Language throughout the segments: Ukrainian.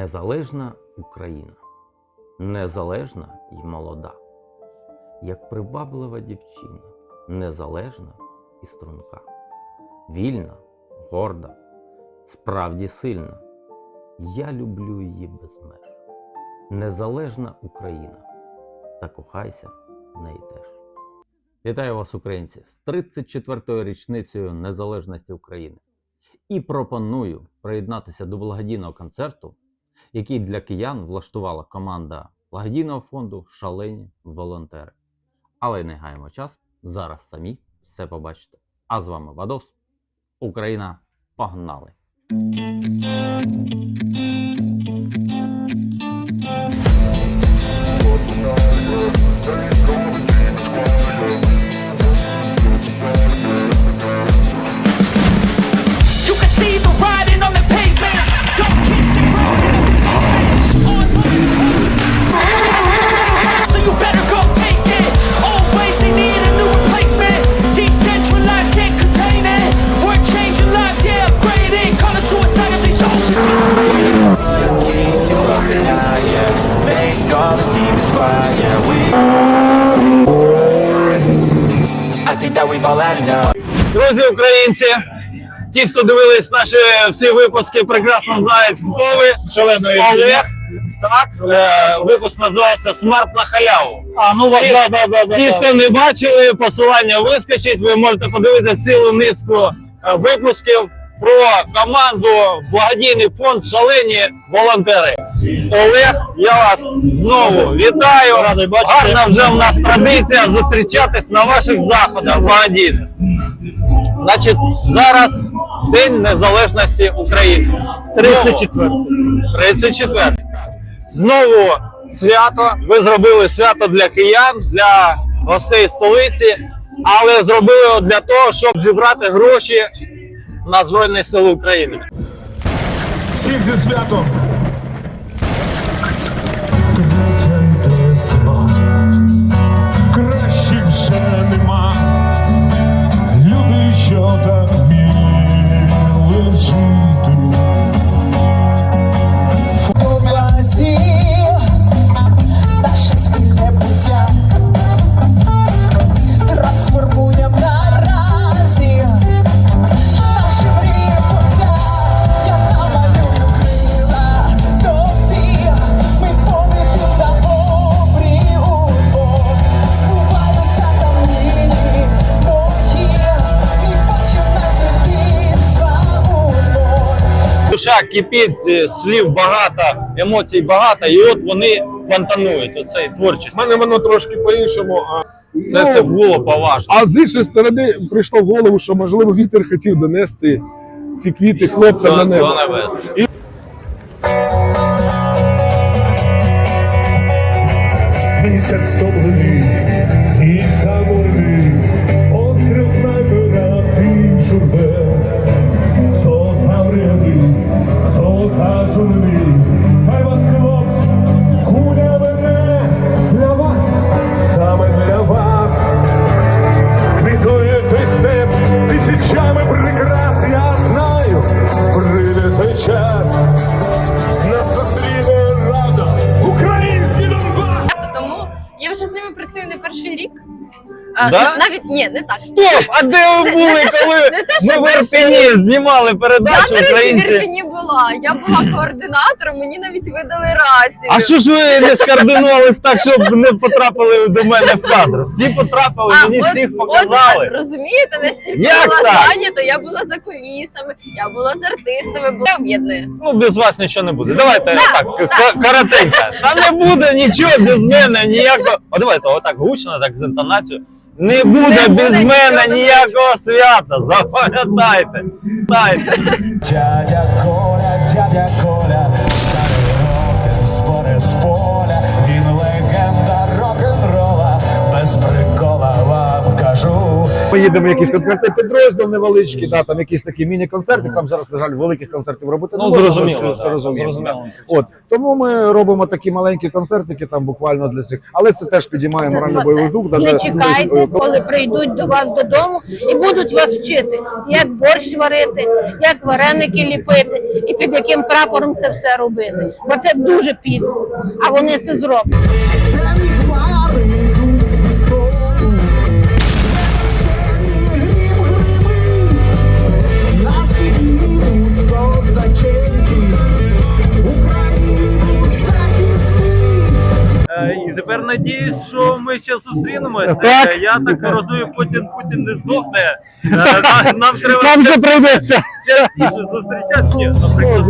Незалежна Україна, незалежна і молода, як приваблива дівчина, незалежна і струнка, вільна, горда, справді сильна. Я люблю її без меж. Незалежна Україна, закохайся в неї теж. Вітаю вас, українці, з 34-ю річницею Незалежності України і пропоную приєднатися до благодійного концерту, який для киян влаштувала команда благодійного фонду Шалені волонтери. Але не гаємо час, зараз самі все побачите. А з вами Вадос, Україна, погнали! Українці, ті, хто дивились наші всі випуски, прекрасно знають, хто ви. Шаленої Олег. Так, е, випуск називався Смарт на халяву. А, ну Ті, да, да, да, да, ті, хто не бачили, посилання вискочить. Ви можете подивитися цілу низку е, випусків про команду благодійний фонд Шалені волонтери. Олег, я вас знову вітаю. Радий бачити. Гарна вже в нас традиція зустрічатись на ваших заходах благодійних. Значить, зараз День Незалежності України. 34. 34. Знову свято. Ви зробили свято для киян, для гостей столиці, але зробили його для того, щоб зібрати гроші на Збройні Сили України. Всіх зі святом. Душа кипить, е, слів багато, емоцій багато, і от вони фонтанують. Оцей творчість. У мене воно трошки по-іншому. А, Все ну, це було поважно. а з іншої сторони прийшло в голову, що можливо вітер хотів донести ті квіти хлопцям До, на небо. до небес. Місяць стоплений А, Да? Навіть ні, не так. Стоп! А де ви були, коли не те, ми що в Ірпені знімали Я, передачу до речі, в українці? Ірпені була. Я була координатором, мені навіть видали рацію. А що ж ви не скоординувались так, щоб не потрапили до мене в кадр? Всі потрапили, А, мені от- всіх от, показали. розумієте, настільки Як була так? зайнята, я була за кулісами, я була з артистами, була об'єднує. Ну, без вас нічого не буде. Давайте Да, отак, к- коротенько. Та не буде нічого без мене, ніякого. О, давайте отак гучно, так з інтонацією. Не буде Не без буде мене нічого. ніякого свята. Запам'ятайте. Пам'ятайте. Дядя Коля, дядя Коля, Ми їдемо якісь концерти підрозділ невеличкі, да, там якісь такі міні-концерти. Там зараз, на жаль, великих концертів робити не Ну, можна, зрозуміло, це- да, це розуміло, зрозуміло. да. От тому ми робимо такі маленькі концертики, там буквально для цих, але це теж підіймає морально бойовий дух. Не чекайте, коли прийдуть до вас додому і будуть вас вчити, як борщ варити, як вареники ліпити і під яким прапором це все робити. Бо це дуже підло, а вони це зроблять. І тепер надіюсь, що ми ще зустрінемося. Так. Е, Я так розумію, Путін Путін не здохне. Е, Нам треба Нам вже прийдеться. частіше зустрічатися. Наприклад,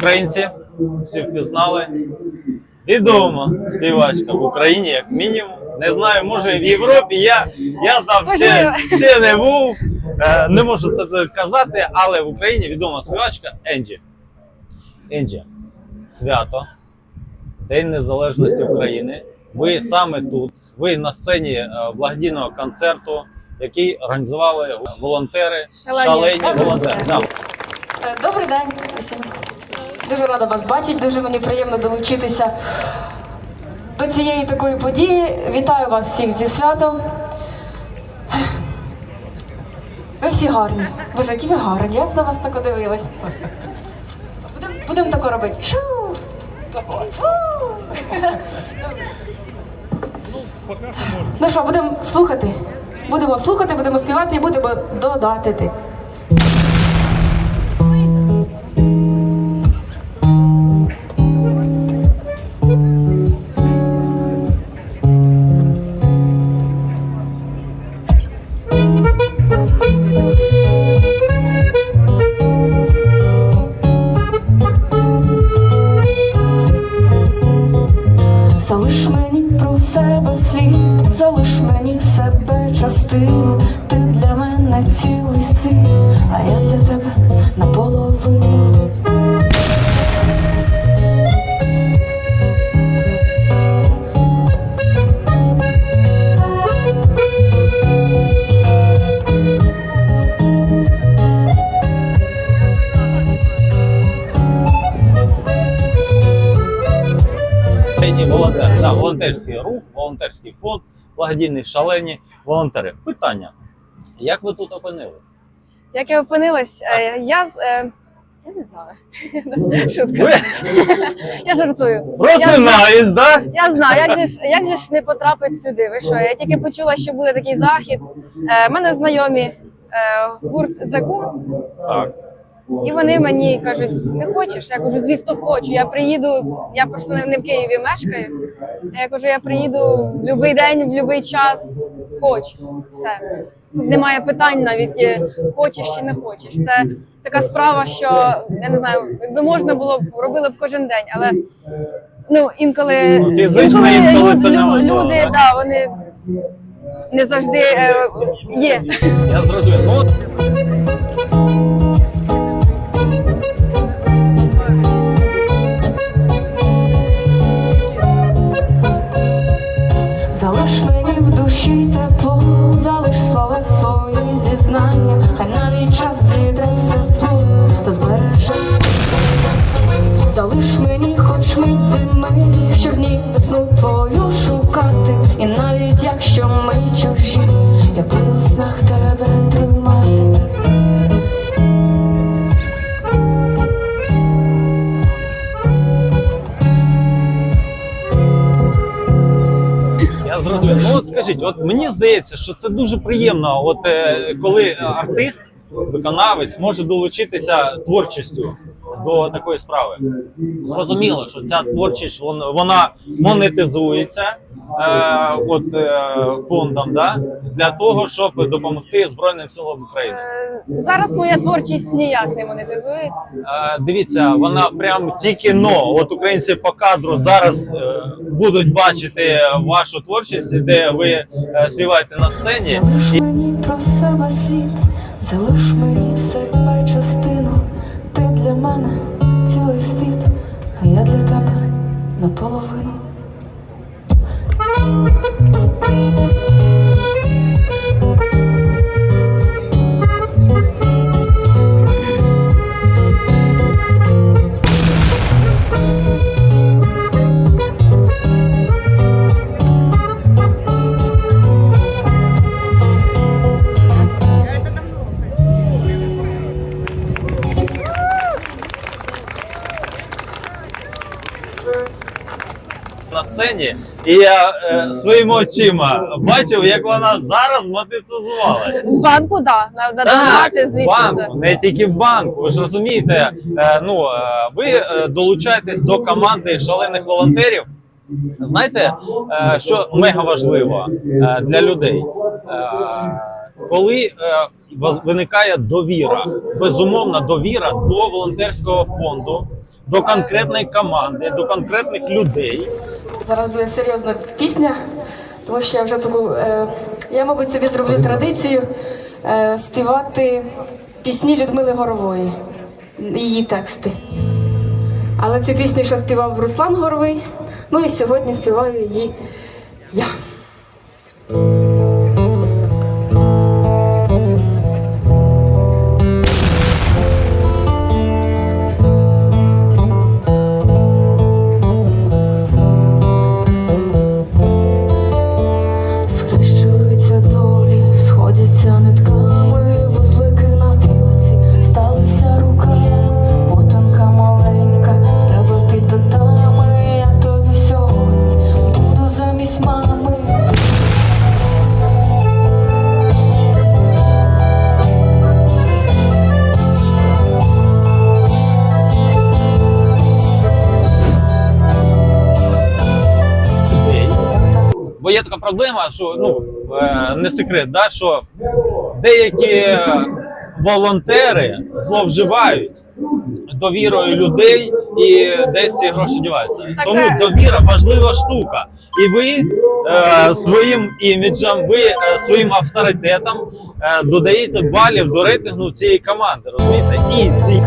українці всі впізнали. Відома співачка в Україні, як мінімум. Не знаю, може в Європі. Я, я там ще, ще не був. Е, Не можу це казати, але в Україні відома співачка Енджі. Енджі, свято, День Незалежності України. Ви саме тут, ви на сцені е, благодійного концерту, який організували волонтери, Шалені. шалені волонтери. Е, Добрий день усім. Дуже рада вас бачити, дуже мені приємно долучитися до цієї такої події. Вітаю вас всіх зі святом. Ви всі гарні. Боже, які ви гарні, я б на вас так подивилась. Будемо будем тако робити. Шу! Ну що, будемо слухати. Будемо слухати, будемо співати і будемо додати. Волонтерський фонд, благодійні шалені волонтери. Питання: як ви тут опинились? Як я опинилась, Е, я з. е, Я не знаю. Шутка. Я жартую. Знаю, да? я знаю, як же ж як же ж не потрапити сюди? Ви що? Я тільки почула, що буде такий захід. У мене знайомі е, гурт Закум. Так. І вони мені кажуть, не хочеш? Я кажу, звісно, хочу. Я приїду, я просто не в Києві мешкаю. Я кажу, я приїду в будь-який день, в будь-який час. Хочу. Все. Тут немає питань навіть е, хочеш чи не хочеш. Це така справа, що я не знаю, якби можна було б робили б кожен день, але ну інколи, Ну, фізично інколи це люд- неможливо, люди, да? да, вони не завжди е, є. Я зрозумів. Залиш мені в душі тепло, залиш слова свої зізнання, хай навіть час зійде все зло, та збереже. Залиш мені хоч мить зими, щоб в ній весну твою шукати, і навіть якщо ми чужі, я буду в Я зрозумів. Ну от скажіть, от мені здається, що це дуже приємно, от е, коли артист, виконавець може долучитися творчістю до такої справи. Зрозуміло, що ця творчість вон- вона монетизується от е, фондом, да, для того, щоб допомогти Збройним силам України. Е, Зараз моя творчість ніяк не монетизується. Е, Дивіться, вона прям тільки но. От українці по кадру зараз е, будуть бачити вашу творчість, де ви е, співаєте на сцені. Залиш мені про себе слід, залиш мені себе частину. Ти для мене цілий світ, а я для тебе наполовину. На сцені, і я е, своїми очима бачив, як вона зараз монетизувалась. В банку, да, на, на донати, звісно, це. банку, не тільки в банку. Ви ж розумієте, е, ну е, ви е, долучаєтесь до команди шалених волонтерів. Знаєте, е, що мега важливо е, для людей? Е, Коли е, воз- виникає довіра, безумовна довіра до волонтерського фонду, до конкретної команди, до конкретних людей. Зараз буде серйозна пісня, тому що я вже таку. Е, я, мабуть, собі зроблю традицію е, співати пісні Людмили Горової, її тексти. Але цю пісню ще співав Руслан Горовий. Ну і сьогодні співаю її я. Проблема, що ну е, не секрет, да, що деякі волонтери зловживають довірою людей і десь ці гроші діваються. Так, Тому е. довіра важлива штука. І ви е, своїм іміджем, ви е, своїм авторитетом е, додаєте балів до рейтингу цієї команди. Розумієте? І ці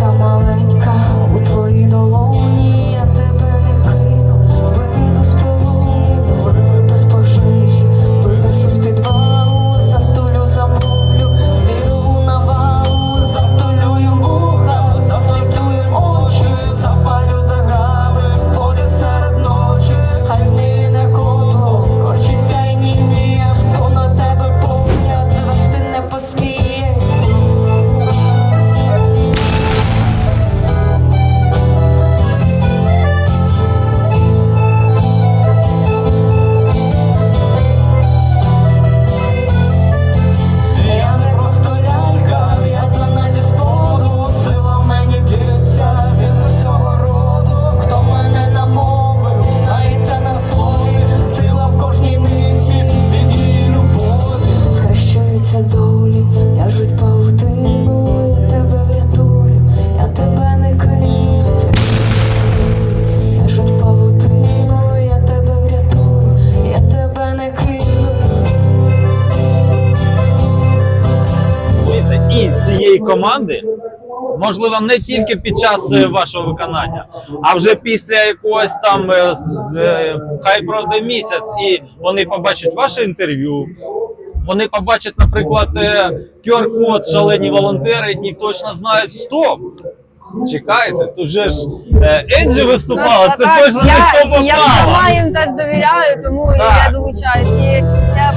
команди. Можливо, не тільки під час е, вашого виконання, а вже після якогось там е, е, хай пройде місяць, і вони побачать ваше інтерв'ю. Вони побачать, наприклад, QR-код шалені волонтери і точно знають, стоп. Чекайте, тут же ж Енджі виступала, Ну, це так, точно я, не хто Я попала. сама їм теж довіряю, тому Так. я долучаюсь. І я